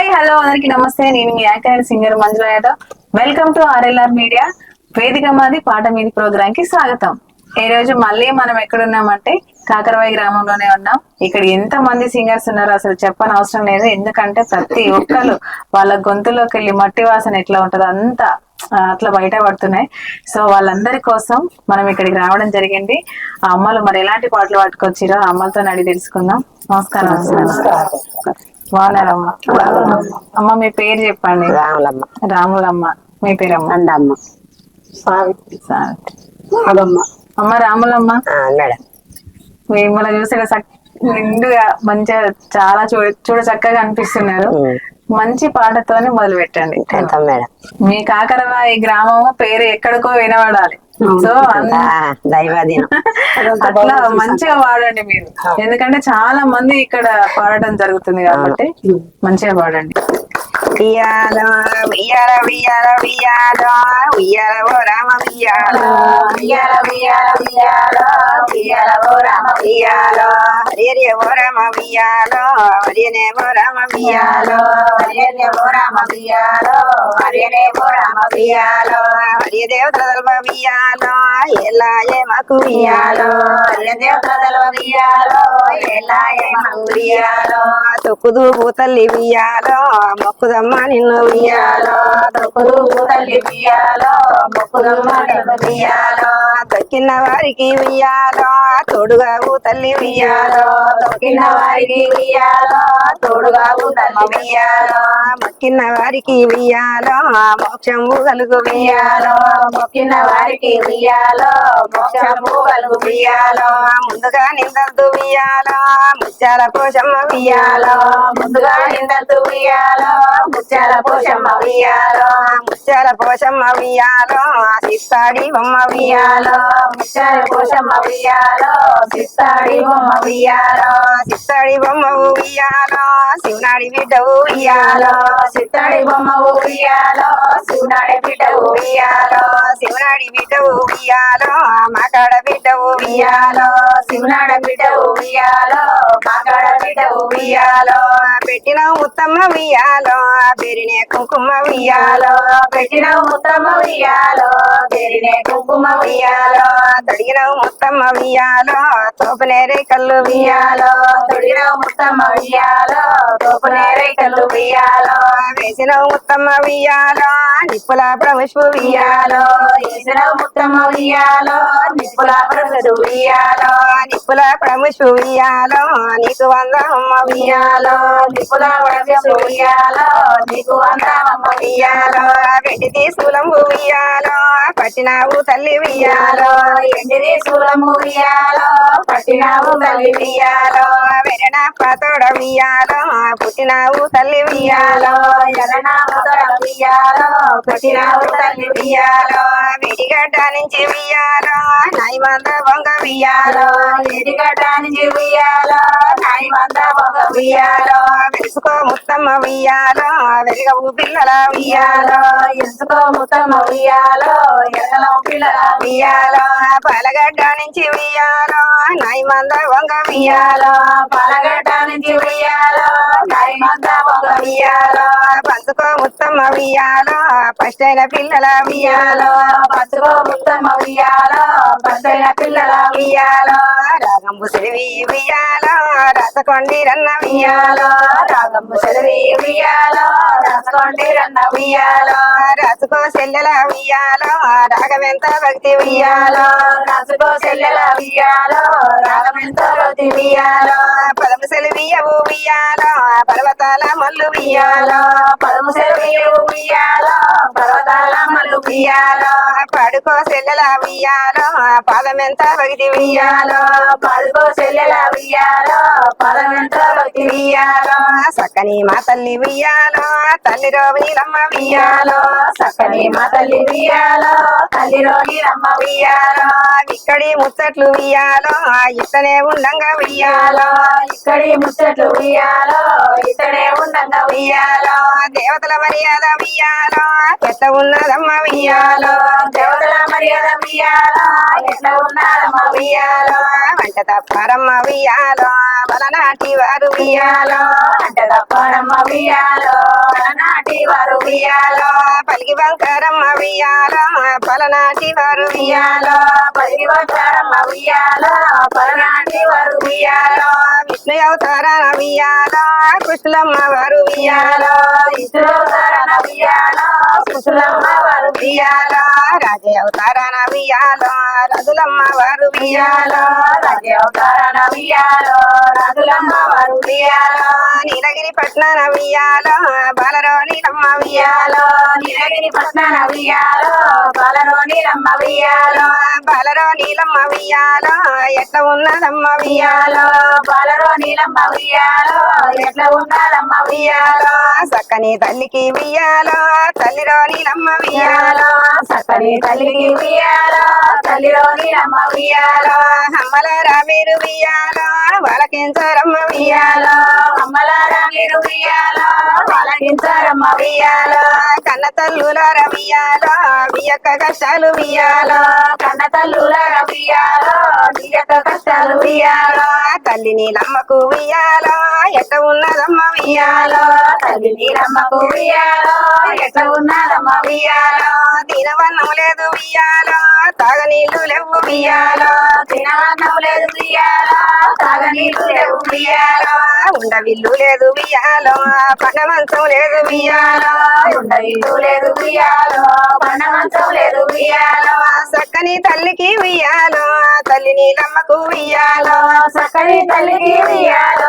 Hi hello అందరికి నమస్తే. నేను మీ anchor and singer Manjula Yadav. Welcome to RLR media. వేదిక మాది పాట మీది ప్రోగ్రామ్కి స్వాగతం. ఈ రోజు మళ్ళీ మనం ఎక్కడున్నామంటే కాకరవాయి గ్రామంలోనే ఉన్నాం. ఇక్కడ ఎంత మంది సింగర్స్ ఉన్నారో అసలు చెప్పని అవసరం లేదు. ఎందుకంటే ప్రతి ఒక్కరు వాళ్ళ గొంతులోకి వెళ్ళి మట్టి వాసన ఎట్లా ఉంటుందో అంతా అట్లా బయట పడుతున్నాయి. సో వాళ్ళందరి కోసం మనం ఇక్కడికి రావడం జరిగింది. ఆ అమ్మలు మరి ఎలాంటి పాటలు పట్టుకొచ్చిరో ఆ అమ్మలతో అడిగి తెలుసుకుందాం. నమస్కారం. బాగున్నారమ్మ అమ్మ మీ పేరు చెప్పండి. రాములమ్మ. రాములమ్మ. మీ పేరమ్మ? అందమ్మ సావిత్రి. అమ్మ రాములమ్మ? ఆ, మేడం. మిమ్మల్ని చూసి నిండుగా మంచిగా చాలా చూడ చూడ చక్కగా అనిపిస్తున్నారు. మంచి పాటతోనే మొదలు పెట్టండి మేడం. మీ కాకరవాయి గ్రామం పేరు ఎక్కడికో వినబడాలి. సో దైవాధీనం. అట్లా మంచిగా వాడండి మీరు. ఎందుకంటే చాలా మంది ఇక్కడ పాడటం జరుగుతుంది కాబట్టి మంచిగా పాడండి. ఉయ్యాల ఉయ్యాల ఉయ్యాల ఉయ్యాల ఉయ్యాల ఓ రామ ఉయ్యాల ఉయ్యాల ఉయ్యాల ఉయ్యాల ఉయ్యాల ఓ రామ ఉయ్యాల హరియరే ఓ రామ ఉయ్యాల హరియనే ఓ రామ ఉయ్యాల హరియనే ఓ రామ ఉయ్యాల హరియనే ఓ రామ ఉయ్యాల హరియ దేవతల దల్వ ఎలా ఏ మాకు ఉయ్యాల హరియ దేవతల దల్వ ఎలా ఏ మాకు ఉయ్యాల తొక్కుదు తల్లి ఉయ్యాల మొక్కుదమ్మ నిన్ను ఉయ్యాలో తొక్కుదు తల్లి ఉయ్యాలో మొక్కుదమ్మ నిన్ను ఉయ్యాలో. తొక్కిన వారికి ఉయ్యాలో తోడుగా తల్లి ఉయ్యాలో. తొక్కిన వారికి ఉయ్యాలో తోడుగా తల్లి ఉయ్యాలో. మొక్కిన వారికి ఉయ్యాలో మోక్షము కలుగు ఉయ్యాలో. మొక్కిన వారికి ఉయ్యాలో మోక్షము కలుగు ఉయ్యాలో. ముందుగా నిందద్దు ఉయ్యాలో ముత్యాల పోషమ్మ ఉయ్యాలో. ముందుగా నిందద్దు ఉయ్యాలో ముత్యాల పోషమ్మ ఉయ్యాలో. ముత్యాల పోషమ్మ ఉయ్యాలో సిస్తాడి బొమ్మ ఉయ్యాలో. ముత్యాల పోషమ్మ ఉయ్యాలో సిస్తాడి బొమ్మ ఉయ్యాలో. సిస్తాడి బొమ్మ ఉయ్యాలో శివనాడి బిడ్డ ఉయ్యాలో. సిస్తాడి బొమ్మ ఉయ్యాలో శివనాడి బిడ్డ ఉయ్యాలో. శివనాడి బిడ్డ ఉయ్యాలో మాకాడ బిడ్డ ఉయ్యాలో. శివనాడ బిడ్డ ఉయ్యాలో మాకాడ బిడ్డ ఉయ్యాలో. పెట్టిన ఉత్తమ ఉయ్యాలో పెరినే కుంకుమ ఉయ్యాలో పెట్టిన ఉత్తమ ఉయ్యాలో పెరినే కుంకుమ ఉయ్యాలో తొడిగిన ఉత్తమ ఉయ్యాలో తోపనేరే కళ్ళు ఉయ్యాలో తొడిగిన ఉత్తమ ఉయ్యాలో తోపనేరే కళ్ళు ఉయ్యాలో వేసిన ఉత్తమ ఉయ్యాలో నిప్పుల ప్రముషు ఉయ్యాలో వేసిన ఉత్తమ ఉయ్యాలో నిప్పుల ప్రముషు ఉయ్యాలో నిప్పుల ప్రముషు ఉయ్యాలో నీకు వందమ్మ ఉయ్యాలో నిప్పుల ప్రముషు ఉయ్యాలో నీకు వందమ్మ ఉయ్యాలో వెండి శూలము ఉయ్యాలో పట్టినావు తల్లి ఉయ్యాలో ఎండిది శూలము ఉయ్యాలో పట్టినావు తల్లి ఉయ్యాలో వెరణ పాతోడ ఉయ్యాలో పుట్టినావు తల్లి ఉయ్యాలో ఎరణ పాతోడ పుట్టినావు తల్లి ఉయ్యాలో విడిగడ్డ నుంచి ఉయ్యాలో నాయమంద బొంగ ఉయ్యాలో విడిగడ్డ నుంచి ఉయ్యాలో నాయమంద బొంగ ఉయ్యాలో తెలుసుకో ముత్తమ్మ ఉయ్యాలో వెలుగవు పిల్లల ఉయ్యాలో ఎసుకో ముత్తమ్మ ఉయ్యాలో ఎగలం పిల్లల ఉయ్యాలో పాలగడ్డ నుంచి ఉయ్యాలో నాయమంద వంగ ఉయ్యాలో పాలగడ్డ నుంచి ఉయ్యాలో నాయమంద వంగ ఉయ్యాలో పంచుకో ముత్తమ్మ ఉయ్యాలో పష్టైన పిల్లల ఉయ్యాలో పంచుకో ముత్తమ్మ ఉయ్యాలో పష్టైన పిల్లల ఉయ్యాలో రాగంబు సెలవి ఉయ్యాలో రసకొండి రన్న ఉయ్యాలో రాగంబు సెలవి ఉయ్యాలో. రసకొండి రన్న ఉయ్యాలో రసుకో సెల్లెల ఉయ్యాలో రాగమెంత భక్తి ఉయ్యాలో రసుకో సెల్లెల ఉయ్యాలో రాగమెంత భక్తి ఉయ్యాలో పదము సెలవియవు ఉయ్యాలో పర్వతాల మల్లు ఉయ్యాలో పదము సెలవియవు ఉయ్యాలో పర్వతాల మల్లు ఉయ్యాలో పడుకో సెల్లెల ఉయ్యాలో పాదమెంత భక్తి ఉయ్యాలో పడుకో సెల్లెల ఉయ్యాలో పాదమెంత భక్తి సక్కని మా తల్లి ఉయ్యాలో తల్లి రోగిలమ్మ ఉయ్యాలో సక్కని మా తల్లి ఉయ్యాలో తల్లి రోగిలమ్మ ఉయ్యాలో ఇక్కడి ముచ్చట్లు ఉయ్యాలో ఇతనే ఉండంగా ఉయ్యాలో ఇక్కడి ముచ్చట్లు ఉయ్యాలో ఇతనే ఉండంగా ఉయ్యాలో దేవతల మర్యాద ఉయ్యాలో ఎట్ట ఉన్నదమ్మ ఉయ్యాలో దేవతల మర్యాద ఉయ్యాలో ఎట్లా ఉన్నదమ్మ ఉయ్యాలో అంట తప్పారమ్మ వియాలో వలనాటి వారు వియాలో అంట తప్పడమ్మ వియాలో వలనాటి వారు వియాలో పలికి బంకారమ్మ వియాలో పలనాటి వారు వియాలో పలికి వచ్చారమ్మ వియాలో పలనాటి వారు వియాలో విష్ణు అవతారాల వియాలో కృష్ణులమ్మ వారు వియాలో విష్ణు విష్ణువతారణ వియాలో కుశలమ్మ వారు వియాలో రాజ అవతారాల వియాలో రఘులమ్మ వారు వియాలో రాజులమ్మ వారు ఉయ్యాలో నీలగిరి పట్నం ఉయ్యాలో బాలరో నీలమ్మ ఉయ్యాలో వియాలో నీలగిరి పట్నం వియాలో బాలరోని రమ్మ వియాలో బాలరో నీలమ్మ ఉయ్యాలో ఎట్ల ఉన్నదమ్మ ఉయ్యాలో వియాలో బాలరో నీలమ్మ వియాలో ఎట్లా ఉన్నదమ్మ వియాలో ఉయ్యాలో సక్కని తల్లికి ఉయ్యాలో తల్లిలోని నమ్మ ఉయ్యాలో వియాలో సక్కని తల్లికి వియాలో తల్లిలోని నమ్మ వియాలో అమ్మల రామీరు ఉయ్యాలో వాళ్ళకించరమ్మ ఉయ్యాలో? వియాలో అమ్మలారా మీరు వియాలో పాలకించారమ్మ వియాలో కన్న తల్లుల రవియాలో వియక్క కష్టాలు ఉయ్యాలో? కన్న తల్లుల వియాలో నీ కష్టాలు వియాలో తల్లిని నమ్మకు ఉయ్యాలో? ఎట్ట ఉన్నదమ్మ ఉయ్యాలో? వియాలో నమ్మకు నీలమ్మకు వియాలో ఎట్లా లేదు ఉయ్యాలో తాగనీళ్ళు లేవు ఉయ్యాలో తినవన్నం లేదు వియాలో తాగనీళ్ళు లేవు ఉండవిల్లు లేదు ఉయ్యాలో పండమంచం లేదు ఉయ్యాలో లేదు వియాలో పండమంచం లేదు సక్కని తల్లికి ఉయ్యాలో తల్లి నీలమ్మకు ఉయ్యాలో సక్కని తల్లికి వియాలో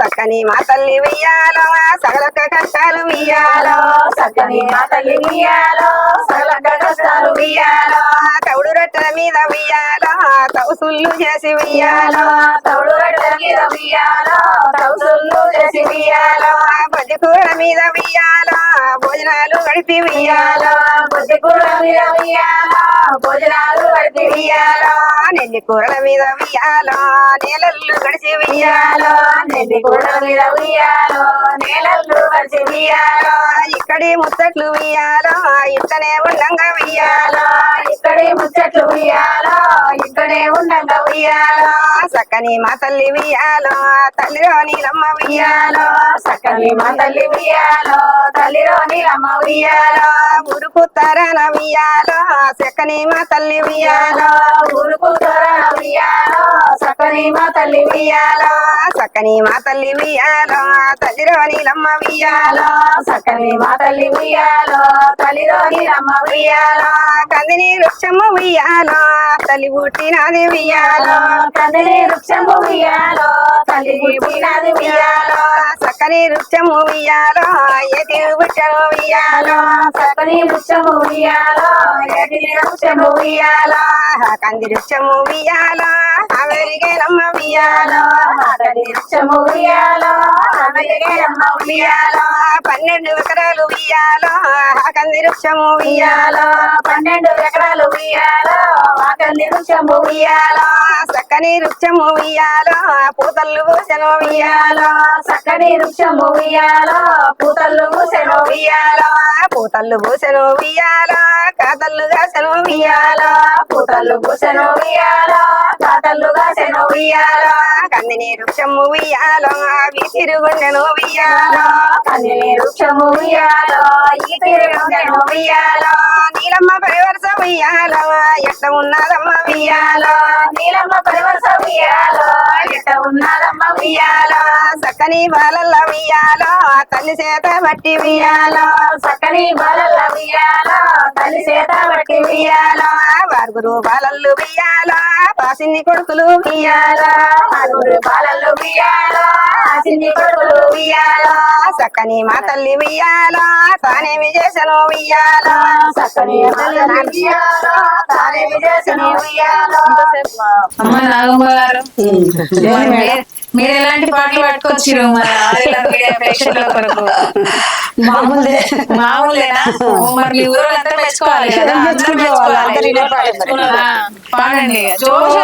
సక్కని మా తల్లి ఉయ్యాలో సగలొక్క కష్టాలు వియాలో సక్కని మా తల్లి వియాలో సకల కష్టాలు వియాలో తౌడు రొట్టెల మీద ఉయ్యాలో తౌసుళ్ళు చేసి వియాలో తౌడు రొట్టెల మీద వియాలో తౌసుళ్ళు చేసి వియాలో బొద్ది కూర మీద ఉయ్యాలో భోజనాలు గడిపి ఉయ్యాలో వియాలో బుద్ధి కూర మీద వియాలో భోజనాలు పడితే వియాలో నెల్లి కూరల మీద ఉయ్యాలో నేలల్లు గడిచి ఉయ్యాలో వియాలో నెల్లి కూర మీద వియాలో నేలలు పడిచి వియాలో ఇక్కడి ముచ్చట్లు ఉయ్యాలో ఇట్టనే ఉండంగా ఉయ్యాలో. వియాలో ఇక్కడే ముచ్చట్లు వియాలో ఇక్కడే ఉండంగా వియాలో సక్కని మా తల్లి ఉయ్యాలో తల్లిలో నీలమ్మ ఉయ్యాలో. వియాలో సక్కని మా తల్లి వియాలో తల్లిలో నీలమ్మ వియాలో ఉరుకు తరన ఉయ్యాలో సక్కని మా తల్లి ఉయ్యాలో. వియాలో ఊరుకు తోరణ వియాలో సక్కని మా తల్లి వియాలో సక్కని మా తల్లి ఉయ్యాలో తల్లిలో నీలమ్మ ఉయ్యాలో సక్కని మా తల్లి వియాలో తల్లిలో నీలమ్మ వియాలో కందిని వృక్షము ఉయ్యాలో తల్లి పుట్టినది ఉయ్యాలో కందిని వృక్షము వియాలో తల్లి పుట్టినది వియాలో సక్కని వృక్షము ఉయ్యాలో ఏటి వృక్షము ఉయ్యాలో సక్కని వృక్షము వియాలో ఎటి వృక్షము వియాలో కంది వృక్షము ఉయ్యాలో అమెరికేనమ్మ ఉయ్యాలో మాటని వృక్షము వియాలో పన్నెండు ఎకరాలు ఉయ్యాలో కంది వృక్షము ఉయ్యాలో పన్నెండు ఎకరాలు వియాలో వాకల్లి వృక్షము చక్కని సక్కని వృక్షము ఉయ్యాలో పూతల్లు పూసెను ఉయ్యాలో చక్కని వృక్షము పూతల్లు పూసెను వియాలో పూతల్లు పూసెను ఉయ్యాలో కాతల్లు కాసెను ఉయ్యాలో పూతల్లు పూసెను కందిని వృక్షము విసిరుగుండెను కందిని వృక్షము ఈ తిరుగుండెను నీలమ్మ పరివర్ష ఉయ్యాలో? ఎట్ట ఉన్నదమ్మ ఉయ్యాలో? నీలమ్మ పరివర్ష వియాలో ఎట్ట ఉన్నదమ్మ వియాలో సక్కని బాలల్ల ఉయ్యాలో? తల్లి చేత బట్టి ఉయ్యాలో? సక్కని బాలల్ల వియాలో తల్లి చేత బట్టి వియాలో వారుగురు బాలల్లు ఉయ్యాలో? పాసిన్ని కొడుకులు ఆరుగురు ఆసింది కొడుకులు వియాలో సక్కని మా తల్లి ఉయ్యాలో? తానేమి చేసను ఉయ్యాలో? సక్కని తానేమి చేసిన అమ్మ నాగమ్మ గారు. మరి ఎలాంటి పాటలు పట్టుకొచ్చిరు ప్రేక్షకుల కొరకు. మామూలుదే మామూలేనా? మరి మెచ్చుకోవాలి కదా. పాడండి. జోష్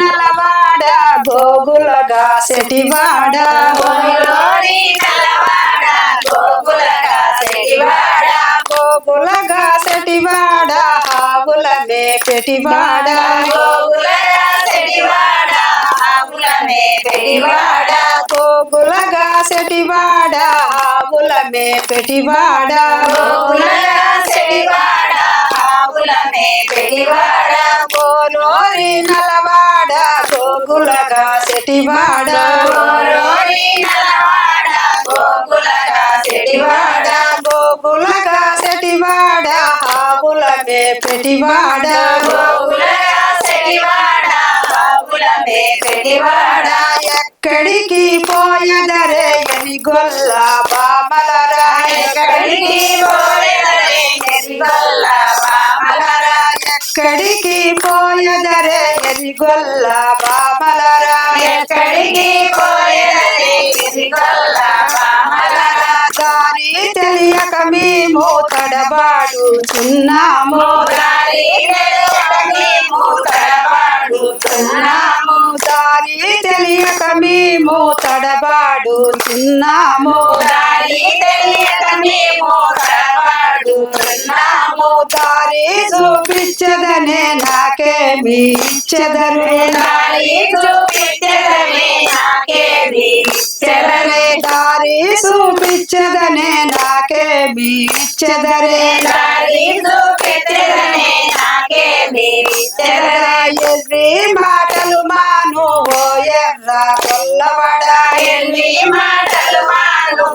నలవాడ గోగులగా సెటివాడ గోగులగా సెటివాడ ఆవులనే గోగులగా ఆవులనే పెడివాడ గోగులగా సెటివాడ. ఆవులనే పెటివాడ. గోగులగా సెడివాడ ఆవులనే పెడివాడ గోలోరి నలవాడ. గోగులగా సెటివాడ. గోరోరి నలవాడ. గోగులగా సెటివాడ. గోగులగా ఎక్కడికి పోయదరే ఎని గొల్ల బామలరా ఎక్కడికి ఎక్కడికి పోయదరే ఎని గొల్ల బామలరా ఎక్కడికి పోయెదరే దారి తెలియక మేము తడబాడుచున్నాము దారి తెలియక మేము తడబాడుతున్నాము దారి తెలియక మేము తడబాడుచున్నాము దారి తెలియక మేము తడబాడుతున్నాము దారి చూపించదనే నాకేమి ఇచ్చదరు. దారి చూపించదమే నాకేది ఇచ్చదరే. దారి చూపించదనే నాకేమి ఇచ్చదరే. దారి ఎర్రి మాటలు మాను ఓ ఎర్ర కొల్లవడ ఎన్ని మాటలు మాను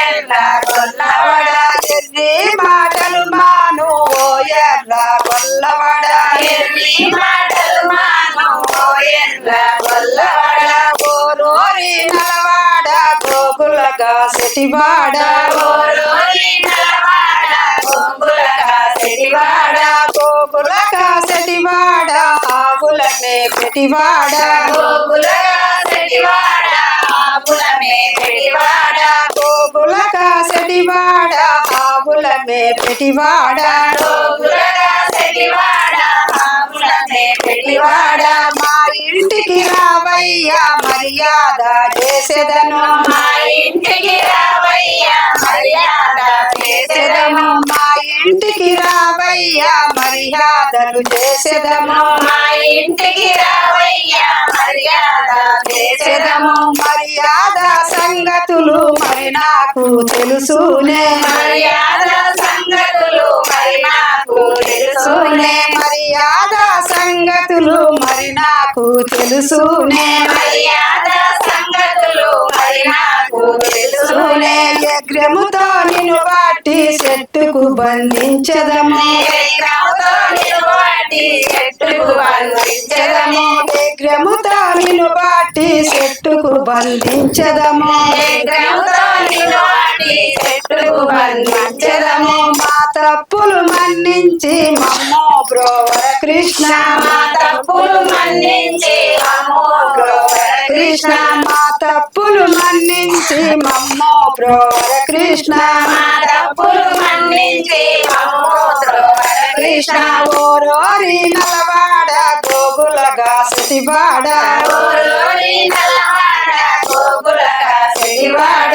ఎల్ల కొల్లవడ ఎర్రి మాటలు మాను ఓ ఎర్ర కొల్లవడ ఎన్ని మాటలు మాను ఎల్ల కొల్లవడ ఓరోరి నలవాడ గోగులగా సెటివాడ. ఓరోరి నలవాడ పెటివాడ? గోగులగా సెడివాడ ఆపులమే పెటివాడ? గోగులగా సెడివాడ ఆపులమే పెడివాడ మా ఇంటికి రావయ్యా మర్యాద చేసేదను. మా ఇంటికి రావయ్యా మర్యాద చేసేదము మా ఇంటికి రావయ్యా మర్యాదలు చేసేదము మా ఇంటికి రావయ్యా మర్యాద చేసేదము. మర్యాద సంగతులు మరి నాకు తెలుసునే. మర్యాద సంగతులు మరి నాకు తెలుసునే. మర్యాద సంగతులు మరి నాకు తెలుసునే. మర్యాద యజ్ఞముతో నిన్ను వాటి చెట్టుకు బంధించదము. విగ్రహంతో నిలబడి చెట్టుకు బంధించదము. యజ్ఞముతో నిన్ను వాటి చెట్టుకు బంధించదము. తప్పులు మన్నించి మమ్మో బ్రోవర కృష్ణ మా తప్పులు మన్నించి మమ్మో బ్రోవర కృష్ణ మా తప్పులు మన్నించి మమ్మో బ్రోవర కృష్ణ మా తప్పులు మన్నించి మమ్మో బ్రోవర కృష్ణ ఓరోరి నలవాడ గోగులగా సతివాడ ఓరోరి నలవాడ గోగుల సెడివాడ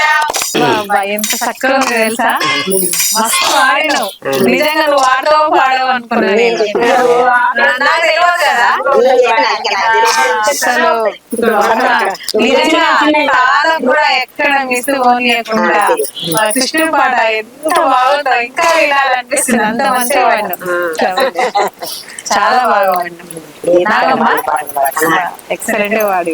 ఎంత చక్కగా ఉంది తెలుసా? మస్తు పాడినావు నిజంగా నువ్వు ఆడతావో పాడవు అనుకున్నా నేను. నాకు తెలియదు కదా? అసలు నిజంగా తాళం కూడా ఎక్కడ మిస్ పోనీయకుండా ఆ కృష్ణుడి పాట ఎంత బాగుందో ఇంకా వినాలనిపిస్తుంది. అంత మంచిగా పాడినావు. చాలా బాగా నాగమ్మ? ఎక్సలెంట్ వాడి